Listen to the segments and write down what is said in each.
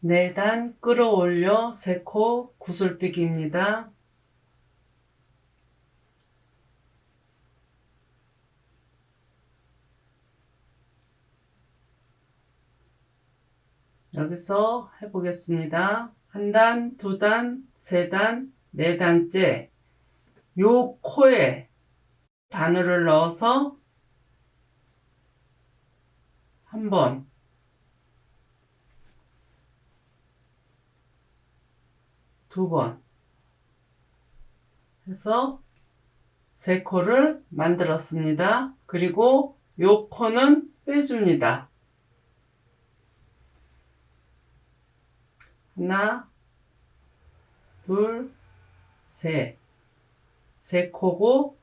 네단 끌어올려 세코 구슬뜨기입니다. 여기서 해보겠습니다. 한 단, 두 단, 세 단, 네 단째 요 코에 바늘을 넣어서 한 번, 두 번 해서 세 코를 만들었습니다. 그리고 요 코는 빼줍니다. 하나, 둘, 셋. 세 코고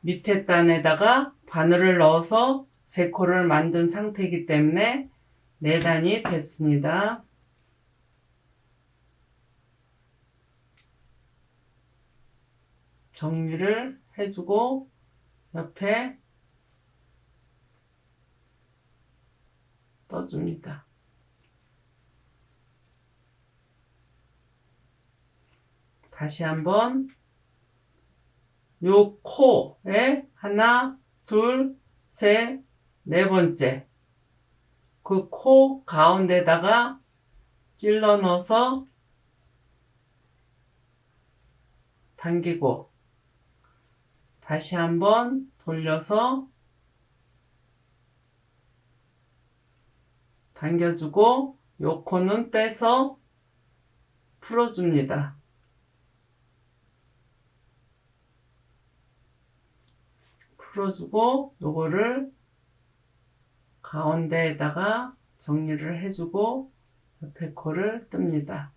밑에 단에다가 바늘을 넣어서 세 코를 만든 상태이기 때문에 네 단이 됐습니다. 정리를 해주고 옆에 떠줍니다. 다시 한번 요 코에 하나, 둘, 셋, 네 번째 그 코 가운데다가 찔러 넣어서 당기고 다시 한번 돌려서 당겨주고 요 코는 빼서 풀어줍니다. 풀어주고 요거를 가운데에다가 정리를 해주고 옆에 코를 뜹니다.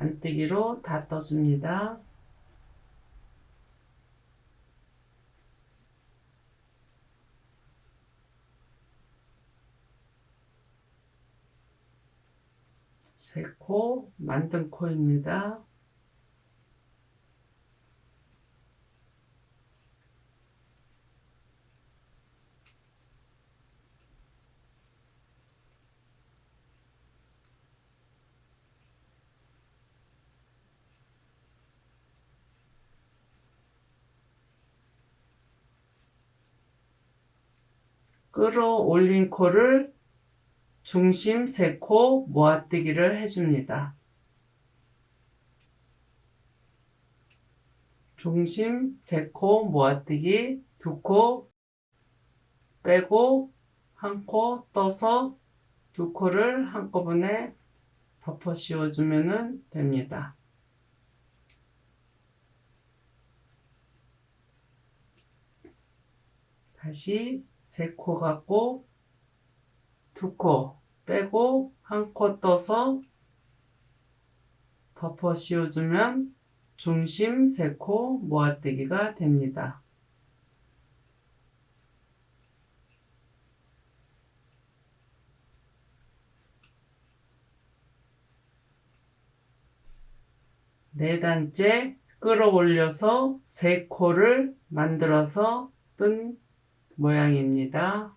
안뜨기로 다 떠줍니다. 세 코, 만든 코입니다. 끌어올린 코를 중심 세 코 모아뜨기를 해줍니다. 중심 세 코 모아뜨기 두 코 빼고 한 코 떠서 두 코를 한꺼번에 덮어 씌워주면 됩니다. 다시 세 코 갖고 두 코 빼고 한 코 떠서 덮어 씌워주면 중심 세 코 모아뜨기가 됩니다. 네 단째 끌어올려서 세 코를 만들어서 뜬 모양입니다.